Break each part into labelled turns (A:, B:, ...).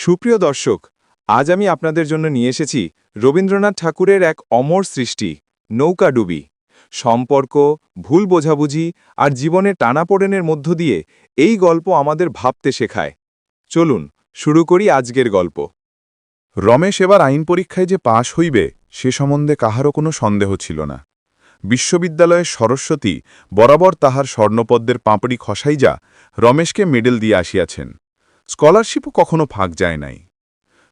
A: সুপ্রিয় দর্শক, আজ আমি আপনাদের জন্য নিয়ে এসেছি রবীন্দ্রনাথ ঠাকুরের এক অমর সৃষ্টি নৌকাডুবি সম্পর্ক, ভুল বোঝাবুঝি আর জীবনের টানাপোড়েনের মধ্য দিয়ে এই গল্প আমাদের ভাবতে শেখায়। চলুন, শুরু করি আজকের গল্প।
B: রমেশ এবার আইন পরীক্ষায় যে পাশ হইবে, সে সম্বন্ধে কাহারও কোনো সন্দেহ ছিল না। বিশ্ববিদ্যালয়ের সরস্বতী বরাবর তাহার স্বর্ণপদ্মের পাঁপড়ি খসাইজা রমেশকে মেডেল দিয়ে আসিয়াছেন। স্কলারশিপও কখনো ফাঁক যায় নাই।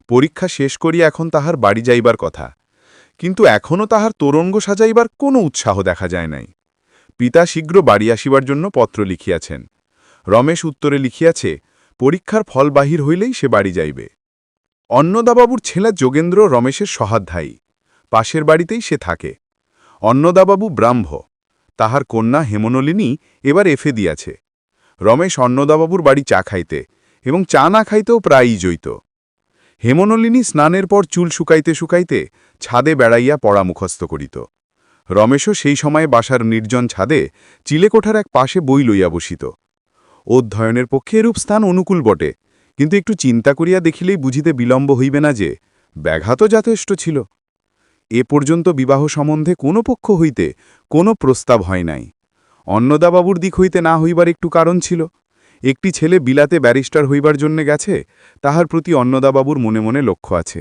B: পরীক্ষা শেষ করিয়া এখন তাহার বাড়ি যাইবার কথা। কিন্তু এখনও তাহার তোরঙ্গ সাজাইবার কোনো উৎসাহ দেখা যায় নাই। পিতা শীঘ্র বাড়ি আসিবার জন্য পত্র লিখিয়াছেন। রমেশ উত্তরে লিখিয়াছে, পরীক্ষার ফল বাহির হইলেই সে বাড়ি যাইবে। অন্নদাবাবুর ছেলে যোগেন্দ্র রমেশের সহাধ্যায়ী। পাশের বাড়িতেই সে থাকে। অন্নদাবাবু ব্রাহ্ম। তাহার কন্যা হেমনলিনী এবার এফে দিয়াছে। রমেশ অন্নদাবাবুর বাড়ি চা খাইতে। এবং চা না খাইতেও প্রায়ই জইত হেমনলিনী স্নানের পর চুল শুকাইতে শুকাইতে ছাদে বেড়াইয়া পড়া মুখস্থ করিত। রমেশও সেই সময়ে বাসার নির্জন ছাদে চিলেকোঠার এক পাশে বই লইয়া বসিত। অধ্যয়নের পক্ষে এরূপ স্থান অনুকূল বটে, কিন্তু একটু চিন্তা করিয়া দেখিলেই বুঝিতে বিলম্ব হইবে না যে ব্যাঘাত যথেষ্ট ছিল। এ পর্যন্ত বিবাহ সম্বন্ধে কোনো পক্ষ হইতে কোনো প্রস্তাব হয় নাই। অন্নদাবাবুর দিক হইতে না হইবার একটু কারণ ছিল। একটি ছেলে বিলাতে ব্যারিস্টার হইবার জন্যে গেছে, তাহার প্রতি অন্নদাবাবুর মনে মনে লক্ষ্য আছে।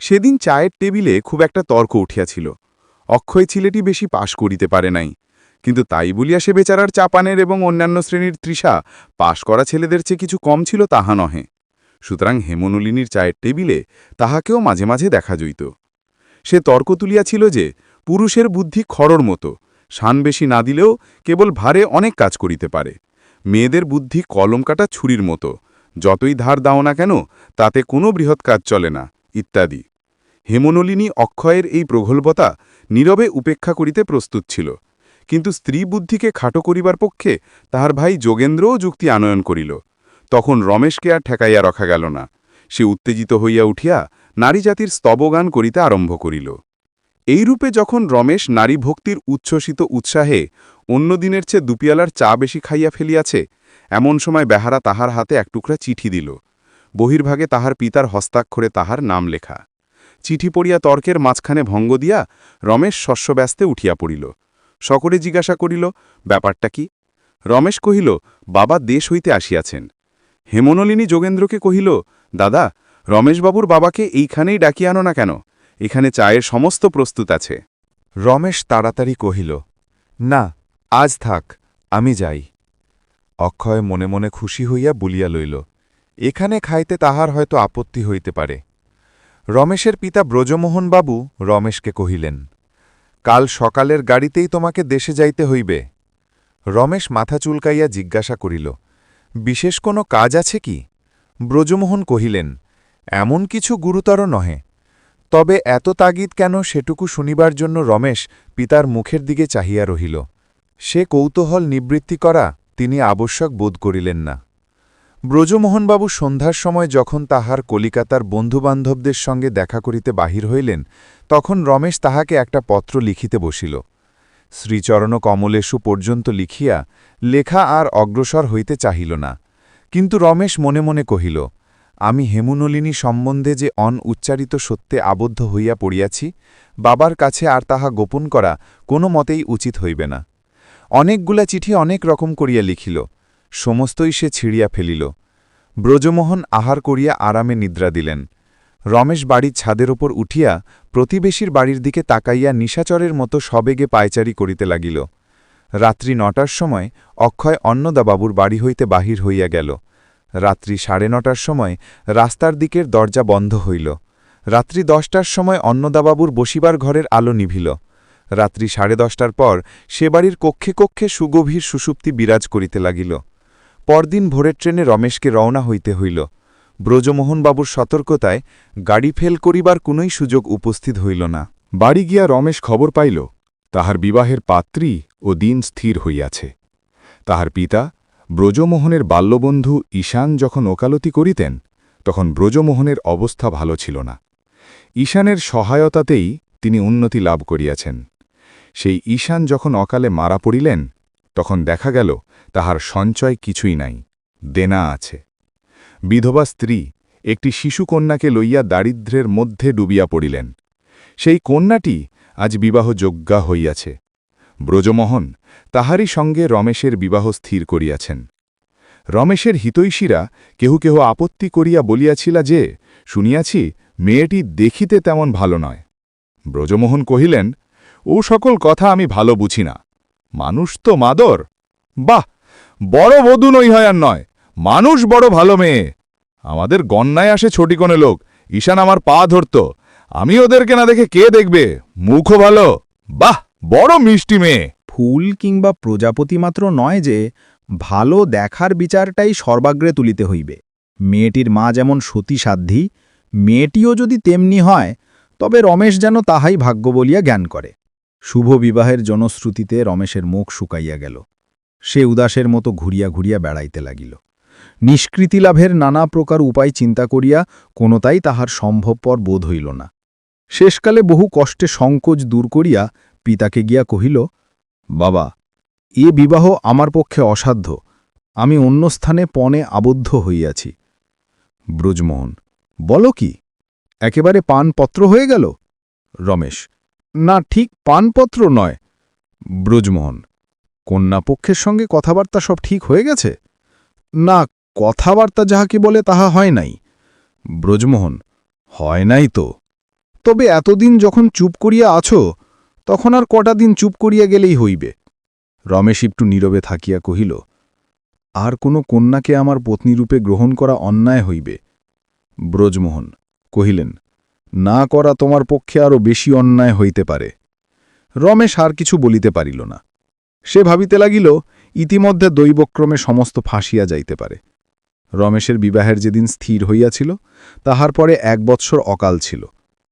B: সেদিন চায়ের টেবিলে খুব একটা তর্ক উঠিয়াছিল। অক্ষয় ছেলেটি বেশি পাশ করিতে পারে নাই, কিন্তু তাই বলিয়া সে বেচারার চাপানের এবং অন্যান্য শ্রেণির তৃষা পাশ করা ছেলেদের চেয়ে কিছু কম ছিল তাহা নহে। সুতরাং হেমনলিনীর চায়ের টেবিলে তাহাকেও মাঝে মাঝে দেখা জইত সে তর্ক তুলিয়াছিল যে, পুরুষের বুদ্ধি খড়র মতো, শান বেশি না দিলেও কেবল ভারে অনেক কাজ করিতে পারে। মেয়েদের বুদ্ধি কলম কাটা ছুরির মতো। যতই ধার দাও না কেন, তাতে কোনো বৃহৎ কাজ চলে না, ইত্যাদি। হেমনলিনী অক্ষয়ের এই প্রগল্ভতা নীরবে উপেক্ষা করিতে প্রস্তুত ছিল। কিন্তু স্ত্রী বুদ্ধিকে খাটো করিবার পক্ষে তাহার ভাই যোগেন্দ্রও যুক্তি আনয়ন করিল। তখন রমেশকে আর ঠেকাইয়া রখা গেল না। সে উত্তেজিত হইয়া উঠিয়া নারী জাতির স্তবগান করিতে আরম্ভ করিল। এইরূপে যখন রমেশ নারী ভক্তির উচ্ছ্বসিত উৎসাহে অন্য দিনের চেয়ে দুপিয়ালার চা বেশি খাইয়া ফেলিয়াছে, এমন সময় বেহারা তাহার হাতে এক টুকরা চিঠি দিল। বহির্ভাগে তাহার পিতার হস্তাক্ষরে তাহার নাম লেখা। চিঠি পড়িয়া তর্কের মাঝখানে ভঙ্গ দিয়া রমেশ শস্যব্যস্তে উঠিয়া পড়িল। সকলে জিজ্ঞাসা করিল, ব্যাপারটা কি? রমেশ কহিল, বাবা দেশ হইতে আসিয়াছেন। হেমনলিনী যোগেন্দ্রকে কহিল, দাদা, রমেশবাবুর বাবাকে এইখানেই ডাকিয়ে আনো না কেন? এখানে চায়ের সমস্ত প্রস্তুত আছে।
C: রমেশ তাড়াতাড়ি কহিল, না আজ থাক, আমি যাই। অক্ষয় মনে মনে খুশি হইয়া বলিয়া লইল, এখানে খাইতে তাহার হয়তো আপত্তি হইতে পারে। রমেশের পিতা ব্রজমোহনবাবু রমেশকে কহিলেন, কাল সকালের গাড়িতেই তোমাকে দেশে যাইতে হইবে। রমেশ মাথা চুলকাইয়া জিজ্ঞাসা করিল, বিশেষ কোনো কাজ আছে কি? ব্রজমোহন কহিলেন, এমন কিছু গুরুতর নহে। তবে এত তাগিদ কেন সেটুকু শুনিবার জন্য রমেশ পিতার মুখের দিকে চাহিয়া রহিল। সে কৌতূহল নিবৃত্তি করা তিনি আবশ্যক বোধ করিলেন না। ব্রজমোহনবাবু সন্ধ্যার সময় যখন তাহার কলিকাতার বন্ধুবান্ধবদের সঙ্গে দেখা করিতে বাহির হইলেন, তখন রমেশ তাহাকে একটা পত্র লিখিতে বসিল। শ্রীচরণ কমলেশু পর্যন্ত লিখিয়া লেখা আর অগ্রসর হইতে চাহিল না। কিন্তু রমেশ মনে মনে কহিল, আমি হেমুনলিনী সম্বন্ধে যে অন উচ্চারিত সত্যে আবদ্ধ হইয়া পড়িয়াছি, বাবার কাছে আর তাহা গোপন করা কোনো মতেই উচিত হইবে না। অনেকগুলা চিঠি অনেক রকম করিয়া লিখিল, সমস্তই সে ছিঁড়িয়া ফেলিল। ব্রজমোহন আহার করিয়া আরামে নিদ্রা দিলেন। রমেশ বাড়ির ছাদের ওপর উঠিয়া প্রতিবেশীর বাড়ির দিকে তাকাইয়া নিশাচরের মতো সবেগে পায়চারি করিতে লাগিল। রাত্রি নটার সময় অক্ষয় অন্নদাবাবুর বাড়ি হইতে বাহির হইয়া গেল। রাত্রি সাড়ে নটার সময় রাস্তার দিকের দরজা বন্ধ হইল। রাত্রি দশটার সময় অন্নদাবাবুর বসিবার ঘরের আলো নিভিল। রাত্রি সাড়ে দশটার পর সে বাড়ির কক্ষে কক্ষে সুগভীর সুষুপ্তি বিরাজ করিতে লাগিল। পরদিন ভোরের ট্রেনে রমেশকে রওনা হইতে হইল। ব্রজমোহনবাবুর সতর্কতায় গাড়ি ফেল করিবার কোনই সুযোগ উপস্থিত হইল না।
B: বাড়ি গিয়া রমেশ খবর পাইল, তাহার বিবাহের পাত্রী ও দিন স্থির হইয়াছে। তাহার পিতা, ব্রজমোহনের বাল্যবন্ধু ঈশান যখন ওকালতি করিতেন, তখন ব্রজমোহনের অবস্থা ভালো ছিল না। ঈশানের সহায়তাতেই তিনি উন্নতি লাভ করিয়াছেন। সেই ঈশান যখন অকালে মারা পড়িলেন, তখন দেখা গেল তাহার সঞ্চয় কিছুই নাই, দেনা আছে। বিধবা স্ত্রী
D: একটি শিশুকন্যাকে লইয়া দারিদ্র্যের মধ্যে ডুবিয়া পড়িলেন। সেই কন্যাটি আজ বিবাহ বিবাহযোগ্যা হইয়াছে। ব্রজমোহন তাহারই সঙ্গে রমেশের বিবাহ স্থির করিয়াছেন। রমেশের হিতৈষীরা কেহ কেহ আপত্তি করিয়া বলিয়াছিলা যে, শুনিয়াছি, মেয়েটি দেখিতে তেমন ভালো নয়। ব্রজমোহন কহিলেন ও সকল কথা আমি ভালো বুঝি না। মানুষ তো মাদর। বাহ, বড় বধূ নই হয় আর নয়, মানুষ বড় ভালো মেয়ে। আমাদের গন্যায় আসে ছোটিকোনে লোক, ঈশান আমার পা ধরত। আমি ওদেরকে না দেখে কে দেখবে? মুখও ভালো। বাহ, বড় মিষ্টি মেয়ে।
E: ফুল কিংবা প্রজাপতি মাত্র নয় যে, ভালো দেখার বিচারটাই সর্বাগ্রে তুলিতে হইবে। মেয়েটির মা যেমন সতী সাধ্যী মেয়েটিও যদি তেমনি হয়, তবে রমেশ যেন তাহাই ভাগ্য বলিয়া জ্ঞান করে। শুভ বিবাহের জনশ্রুতিতে রমেশের মুখ শুকাইয়া গেল। সে উদাসের মতো ঘুরিয়া ঘুরিয়া বেড়াইতে লাগিল। নিষ্কৃতি লাভের নানা প্রকার উপায় চিন্তা করিয়া কোনোটাই তাহার সম্ভবপর বোধ হইল না। শেষকালে বহু কষ্টে সংকোচ দূর করিয়া পিতাকে গিয়া কহিল, বাবা, এ বিবাহ আমার পক্ষে অসাধ্য। আমি অন্য স্থানে পণে আবদ্ধ হইয়াছি। ব্রজমোহন, বল কি? একেবারে পানপত্র হয়ে গেল? রমেশ না ঠিক পানপত্র নয়। ব্রজমোহন, কন্যাপক্ষের সঙ্গে কথাবার্তা সব ঠিক হয়ে গেছে? না, কথাবার্তা যাহাকে বলে তাহা হয় নাই। ব্রজমোহন, হয় নাই তো। তবে এতদিন যখন চুপ করিয়া আছো, তখন আর কটা দিন চুপ করিয়া গেলেই হইবে। রমেশ একটু নীরবে থাকিয়া কহিল, আর কোনো কন্যাকে আমার পত্নীরূপে গ্রহণ করা অন্যায় হইবে? ব্রজমোহন কহিলেন না করা তোমার পক্ষে আরও বেশি অন্যায় হইতে পারে। রমেশ আর কিছু বলিতে পারিল না। সে ভাবিতে লাগিল, ইতিমধ্যে দৈবক্রমে সমস্ত ফাঁসিয়া যাইতে পারে। রমেশের বিবাহের যেদিন স্থির হইয়াছিল, তাহার পরে এক বৎসর অকাল ছিল।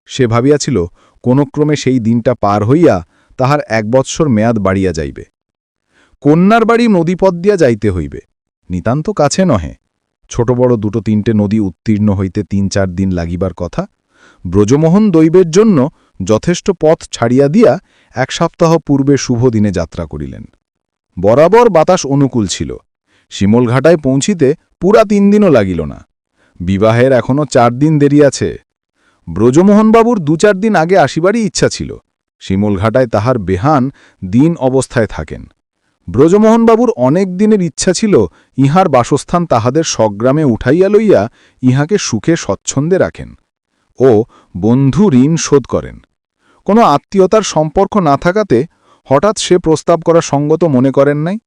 E: সে ভাবিয়াছিল, কোন ক্রমে সেই দিনটা পার হইয়া তাহার এক বৎসর মেয়াদ বাড়িয়া যাইবে। কন্যার বাড়ি নদীপথ দিয়া যাইতে হইবে। নিতান্ত কাছে নহে। ছোট বড় দুটো তিনটে নদী উত্তীর্ণ হইতে তিন চার দিন লাগিবার কথা ব্রজমোহন দৈবের জন্য যথেষ্ট পথ ছাড়িয়া দিয়া এক সপ্তাহ পূর্বে শুভ দিনে যাত্রা করিলেন। বরাবর বাতাস অনুকূল ছিল। শিমলঘাটায় পৌঁছিতে পুরা তিন দিনও লাগিল না। বিবাহের এখনও চার দিন দেরি আছে। ব্রজমোহনবাবুর দু চার দিন আগে আসিবারই ইচ্ছা ছিল। শিমলঘাটায় তাহার বেহান, দিন অবস্থায় থাকেন। ব্রজমোহনবাবুর অনেক দিনের ইচ্ছা ছিল ইহার বাসস্থান তাহাদের স্বগ্রামে উঠাইয়া লইয়া ইহাকে সুখে স্বচ্ছন্দে রাখেন। ও বন্ধু ঋণ শোধ করেন। কোনো আত্মীয়তার সম্পর্ক না থাকাতে হঠাৎ সে প্রস্তাব করা সঙ্গত মনে করেন নাই।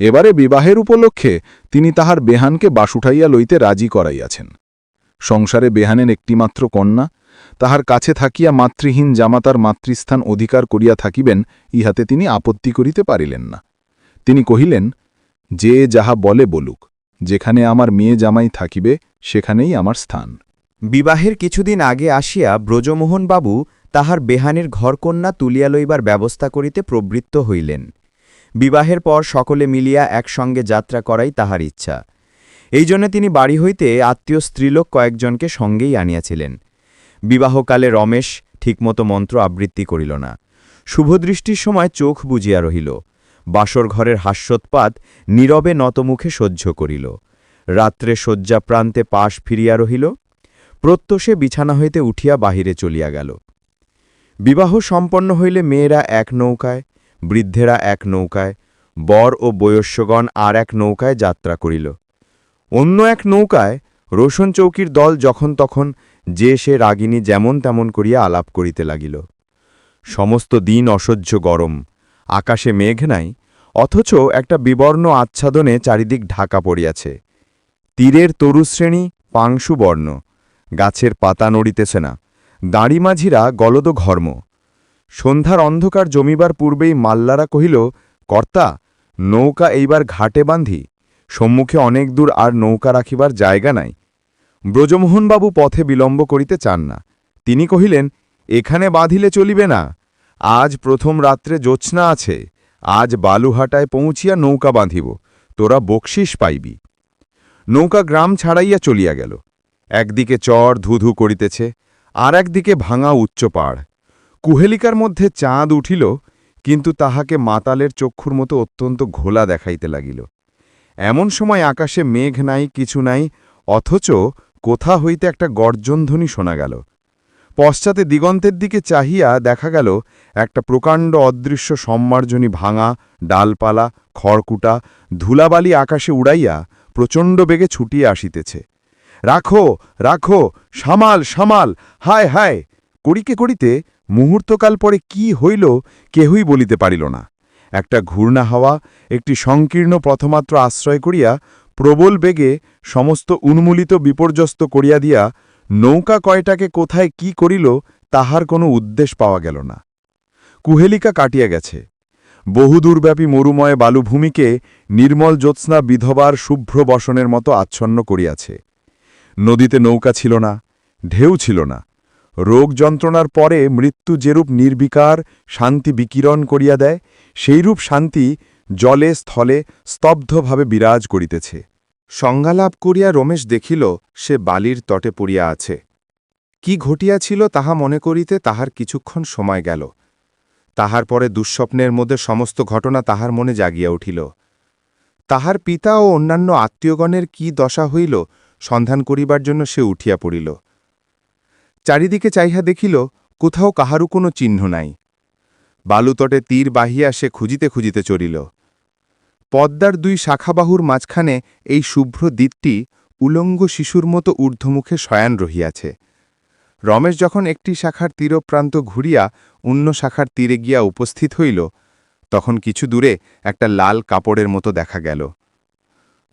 E: এবারে বিবাহের উপলক্ষে তিনি তাহার বেহানকে বাস উঠাইয়া লইতে রাজি করাইয়াছেন। সংসারে বেহানের একটিমাত্র কন্যা, তাহার কাছে থাকিয়া মাতৃহীন জামাতার মাতৃস্থান অধিকার করিয়া থাকিবেন, ইহাতে তিনি আপত্তি করিতে পারিলেন না। তিনি কহিলেন, যে যাহা বলে বলুক, যেখানে আমার মেয়ে জামাই থাকিবে, সেখানেই আমার স্থান।
B: বিবাহের কিছুদিন আগে আসিয়া ব্রজমোহনবাবু তাহার বেহানের ঘরকন্যা তুলিয়া লইবার ব্যবস্থা করিতে প্রবৃত্ত হইলেন। বিবাহের পর সকলে মিলিয়া একসঙ্গে যাত্রা করাই তাহার ইচ্ছা। এই জন্য তিনি বাড়ি হইতে আত্মীয় স্ত্রীলোক কয়েকজনকে সঙ্গেই আনিয়াছিলেন। বিবাহকালে রমেশ ঠিকমতো মন্ত্র আবৃত্তি করিল না। শুভদৃষ্টির সময় চোখ বুজিয়া রহিল। বাসর ঘরের হাস্যোৎপাত নীরবে নতমুখে সহ্য করিল। রাত্রে শয্যা প্রান্তে পাশ ফিরিয়া রহিল। প্রত্যষে বিছানা হইতে উঠিয়া বাহিরে চলিয়া গেল। বিবাহ সম্পন্ন হইলে মেয়েরা এক নৌকায়, বৃদ্ধেরা এক নৌকায়, বর ও বয়স্যগণ আর এক নৌকায় যাত্রা করিল। অন্য এক নৌকায় রোশন চৌকির দল যখন তখন যে সে রাগিনী যেমন তেমন করিয়া আলাপ করিতে লাগিল। সমস্ত দিন অসহ্য গরম, আকাশে মেঘ নাই, অথচ একটা বিবর্ণ আচ্ছাদনে চারিদিক ঢাকা পড়িয়াছে। তীরের তরুশ্রেণী পাংশুবর্ণ। গাছের পাতা নড়িতেছে না। দাঁড়িমাঝিরা গলদ ঘর্ম। সন্ধ্যার অন্ধকার জমিবার পূর্বেই মাল্লারা কহিল, কর্তা, নৌকা এইবার ঘাটে বাঁধি। সম্মুখে অনেক দূর আর নৌকা রাখিবার জায়গা নাই। ব্রজমোহনবাবু পথে বিলম্ব করিতে চান না। তিনি কহিলেন, এখানে বাঁধিলে চলিবে না। আজ প্রথম রাত্রে জ্যোৎস্না আছে। আজ বালুহাটায় পৌঁছিয়া নৌকা বাঁধিব। তোরা বকশিস পাইবি। নৌকা গ্রাম ছাড়াইয়া চলিয়া গেল। একদিকে চর ধুধু করিতেছে আর একদিকে ভাঙা উচ্চ পাড়। কুহেলিকার মধ্যে চাঁদ উঠিল, কিন্তু তাহাকে মাতালের চক্ষুর মতো অত্যন্ত ঘোলা দেখাইতে লাগিল। এমন সময় আকাশে মেঘ নাই, কিছু নাই, অথচ কোথা হইতে একটা গর্জনধ্বনি শোনা গেল। পশ্চাতে দিগন্তের দিকে চাহিয়া দেখা গেল, একটা প্রকাণ্ড অদৃশ্য সম্মার্জনী ভাঙা, ডালপালা, খড়কুটা, ধুলাবালি আকাশে উড়াইয়া প্রচণ্ড বেগে ছুটিয়া আসিতেছে। রাখো রাখো, সামাল সামাল, হায় হায়। করিকে করিতে মুহূর্তকাল পরে কি হইল কেহই বলিতে পারিল না। একটা ঘূর্ণা হাওয়া, একটি সংকীর্ণ প্রথমাত্র আশ্রয় করিয়া প্রবল বেগে সমস্ত উন্মূলিত বিপর্যস্ত করিয়া দিয়া নৌকা কয়টাকে কোথায় কি করিল তাহার কোনো উদ্দেশ পাওয়া গেল না। কুহেলিকা কাটিয়া গেছে। বহুদূরব্যাপী মরুময় বালুভূমিকে নির্মল জ্যোৎস্না বিধবার শুভ্র বসনের মতো আচ্ছন্ন করিয়াছে। নদীতে নৌকা ছিল না, ঢেউ ছিল না। রোগ যন্ত্রণার পরে মৃত্যু যেরূপ নির্বিকার শান্তি বিকিরণ করিয়া দেয়, সেইরূপ শান্তি জলে, স্থলে স্তব্ধভাবে বিরাজ করিতেছে। সংজ্ঞালাভ করিয়া রমেশ দেখিল, সে বালির তটে পড়িয়া আছে। কি ঘটিয়াছিল তাহা মনে করিতে তাহার কিছুক্ষণ সময় গেল। তাহার পরে দুঃস্বপ্নের মধ্যে সমস্ত ঘটনা তাহার মনে জাগিয়া উঠিল। তাহার পিতা ও অন্যান্য আত্মীয়গণের কি দশা হইল সন্ধান করিবার জন্য সে উঠিয়া পড়িল। চারিদিকে চাইহা দেখিল, কোথাও কাহারও কোনো চিহ্ন নাই। বালুতটে তীর বাহিয়া সে খুঁজিতে খুঁজিতে চড়িল পদ্মার দুই শাখাবাহুর মাঝখানে এই শুভ্র দ্বীপটি উলঙ্গ শিশুর মতো ঊর্ধ্বমুখে শয়ান রহিয়াছে। রমেশ যখন একটি শাখার তীরপ্রান্ত ঘুরিয়া অন্য শাখার তীরে গিয়া উপস্থিত হইল, তখন কিছু দূরে একটা লাল কাপড়ের মতো দেখা গেল।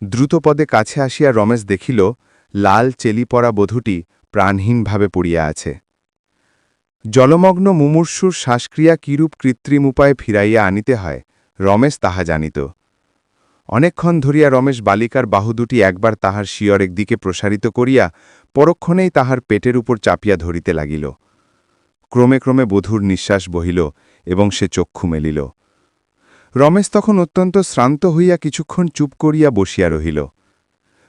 B: দ্রুতপদে কাছে আসিয়া রমেশ দেখিল, লাল চেলি পরা বধূটি প্রাণহীনভাবে পড়িয়া আছে। জলমগ্ন মুমূর্ষুর শ্বাসক্রিয়া কিরূপ কৃত্রিম উপায়ে ফিরাইয়া আনিতে হয়, রমেশ তাহা জানিত। অনেকক্ষণ ধরিয়া রমেশ বালিকার বাহু দুটি একবার তাহার শিয়রের দিকে প্রসারিত করিয়া পরক্ষণেই তাহার পেটের উপর চাপিয়া ধরিতে লাগিল। ক্রমে ক্রমে বধূর নিঃশ্বাস বহিল এবং সে চক্ষু মেলিল। রমেশ তখন অত্যন্ত শ্রান্ত হইয়া কিছুক্ষণ চুপ করিয়া বসিয়া রহিল।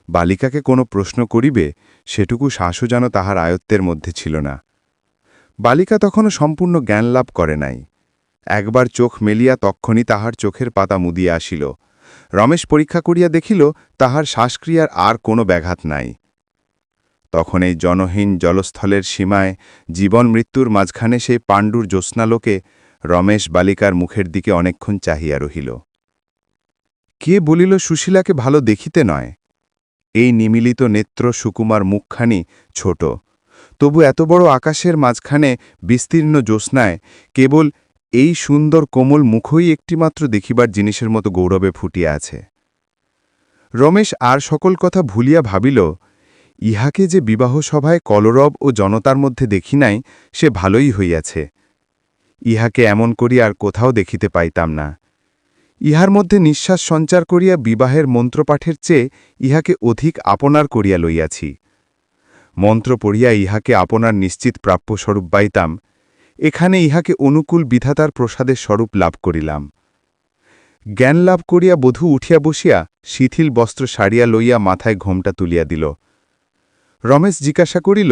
B: বালিকাকে কোনো প্রশ্ন করিবে, সেটুকু শ্বাসও যেন তাহার আয়ত্তের মধ্যে ছিল না। বালিকা তখনও সম্পূর্ণ জ্ঞান লাভ করে নাই। একবার চোখ মেলিয়া তক্ষণই তাহার চোখের পাতা মুদিয়া আসিল। রমেশ পরীক্ষা করিয়া দেখিল, তাহার শ্বাসক্রিয়ার আর কোনো ব্যাঘাত নাই। তখন এই জনহীন জলস্থলের সীমায় জীবন মৃত্যুর মাঝখানে সেই পাণ্ডুর জ্যোৎস্নালোকে রমেশ বালিকার মুখের দিকে অনেকক্ষণ চাহিয়া রহিল। কে বলিল সুশীলাকে ভালো দেখিতে নয়? এই নিমিলিত নেত্র সুকুমার মুখখানি ছোট। তবু এত বড় আকাশের মাঝখানে বিস্তীর্ণ জ্যোৎস্নায় কেবল এই সুন্দর কোমল মুখই একটিমাত্র দেখিবার জিনিসের মতো গৌরবে ফুটিয়া আছে। রমেশ আর সকল কথা ভুলিয়া ভাবিল, ইহাকে যে বিবাহ সভায় কলরব ও জনতার মধ্যে দেখি নাই, সে ভালোই হইয়াছে। ইহাকে এমন করি আর কোথাও দেখিতে পাইতাম না। ইহার মধ্যে নিঃশ্বাস সঞ্চার করিয়া বিবাহের মন্ত্রপাঠের চেয়ে ইহাকে অধিক আপনার করিয়া লইয়াছি। মন্ত্র পড়িয়া ইহাকে আপনার নিশ্চিত প্রাপ্যস্বরূপ পাইতাম। এখানে ইহাকে অনুকূল বিধাতার প্রসাদের স্বরূপ লাভ করিলাম। জ্ঞান লাভ করিয়া বধূ উঠিয়া বসিয়া শিথিল বস্ত্র সারিয়া লইয়া মাথায় ঘোমটা তুলিয়া দিল। রমেশ জিজ্ঞাসা করিল,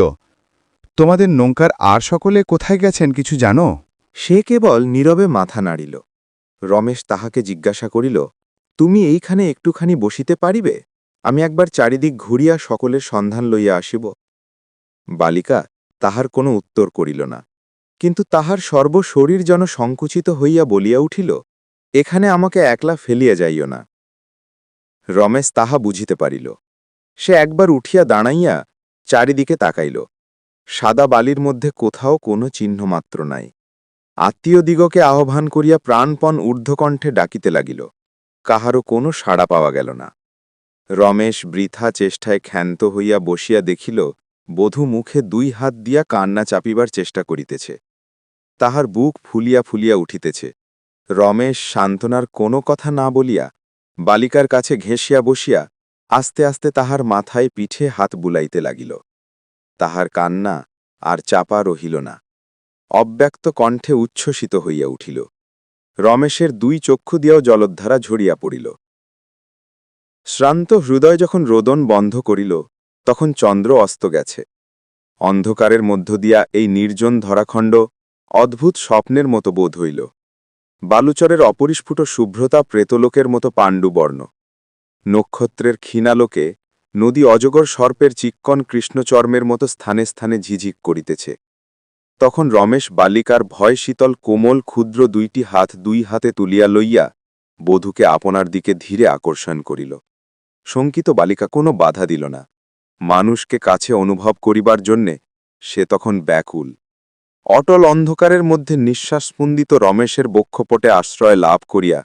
B: তোমাদের নৌকার আর সকলে কোথায় গেছেন কিছু জানো?
C: সে কেবল নীরবে মাথা নাড়িল। রমেশ তাহাকে জিজ্ঞাসা করিল, তুমি এইখানে একটুখানি বসিতে পারিবে? আমি একবার চারিদিক ঘুরিয়া সকলের সন্ধান লইয়া আসিব। বালিকা তাহার কোনো উত্তর করিল না, কিন্তু তাহার সর্বশরীর যেন সংকুচিত হইয়া বলিয়া উঠিল, এখানে আমাকে একলা ফেলিয়া যাইও না। রমেশ তাহা বুঝিতে পারিল। সে একবার উঠিয়া দাঁড়াইয়া চারিদিকে তাকাইল। সাদা বালির মধ্যে কোথাও কোনো চিহ্নমাত্র নাই। আত্মীয়দিগকে আহ্বান করিয়া প্রাণপণ ঊর্ধ্বকণ্ঠে ডাকিতে লাগিল। কাহারও কোনো সাড়া পাওয়া গেল না। রমেশ বৃথা চেষ্টায় ক্ষান্ত হইয়া বসিয়া দেখিল, বধূ মুখে দুই হাত দিয়া কান্না চাপিবার চেষ্টা করিতেছে। তাহার বুক ফুলিয়া ফুলিয়া উঠিতেছে। রমেশ সান্ত্বনার কোনো কথা না বলিয়া, বালিকার কাছে ঘেঁষিয়া বসিয়া আস্তে আস্তে তাহার মাথায় পিঠে হাত বুলাইতে লাগিল। তাহার কান্না আর চাপা রহিল না। অব্যক্ত কণ্ঠে উচ্ছ্বসিত হইয়া উঠিল। রমেশের দুই চক্ষু দিয়াও জলধারা ঝরিয়া পড়িল। শ্রান্ত হৃদয় যখন রোদন বন্ধ করিল, তখন চন্দ্র অস্ত গেছে। অন্ধকারের মধ্য দিয়া এই নির্জন ধরাখণ্ড অদ্ভুত স্বপ্নের মতো বোধ হইল। বালুচরের অপরিস্ফুট শুভ্রতা প্রেতলোকের মতো পাণ্ডুবর্ণ। নক্ষত্রের ক্ষীণালোকে
B: নদী অজগর সর্পের চিক্কন কৃষ্ণচর্মের মতো স্থানে স্থানে ঝিঝিক করিতেছে। তখন রমেশ বালিকার ভয় শীতল কোমল ক্ষুদ্র দুইটি হাত দুই হাতে তুলিয়া লইয়া বধূকে আপনার দিকে ধীরে আকর্ষণ করিল। শঙ্কিত বালিকা কোনো বাধা দিল না। মানুষকে কাছে অনুভব করিবার জন্যে সে তখন ব্যাকুল। অটল অন্ধকারের মধ্যে নিঃশ্বাসস্পন্দিত রমেশের বক্ষপটে আশ্রয় লাভ করিয়া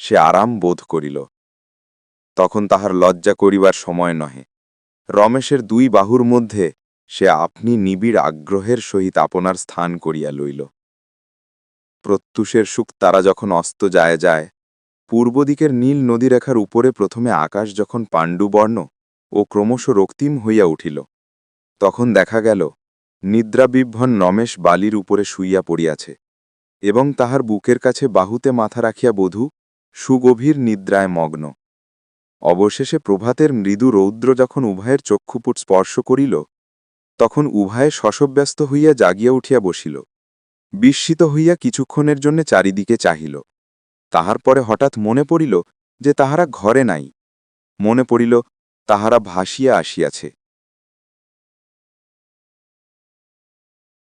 B: সে আরাম বোধ করিল। তখন তাহার লজ্জা করিবার সময় নহে। রমেশের দুই বাহুর মধ্যে সে আপনি নিবিড় আগ্রহের সহিত আপনার স্থান করিয়া লইল। প্রত্যুষের সুখ তারা যখন অস্ত যায় যায় পূর্ব দিকের নীল নদীরেখার উপরে প্রথমে আকাশ যখন পাণ্ডুবর্ণ ও ক্রমশ রক্তিম হইয়া উঠিল, তখন দেখা গেল, নিদ্রাবিভ্বন রমেশ বালির উপরে শুইয়া পড়িয়াছে এবং তাহার বুকের কাছে বাহুতে মাথা রাখিয়া বধূ সুগভীর নিদ্রায় মগ্ন। অবশেষে প্রভাতের মৃদু রৌদ্র যখন উভয়ের চক্ষুপুট স্পর্শ করিল তখন উভয়ে শশব্যস্ত হইয়া জাগিয়া উঠিয়া বসিল। বিস্মিত হইয়া কিছুক্ষণের জন্য চারিদিকে চাহিল। তাহার পরে হঠাৎ মনে পড়িল যে তাহারা ঘরে নাই। মনে পড়িল তাহারা ভাসিয়া আসিয়াছে।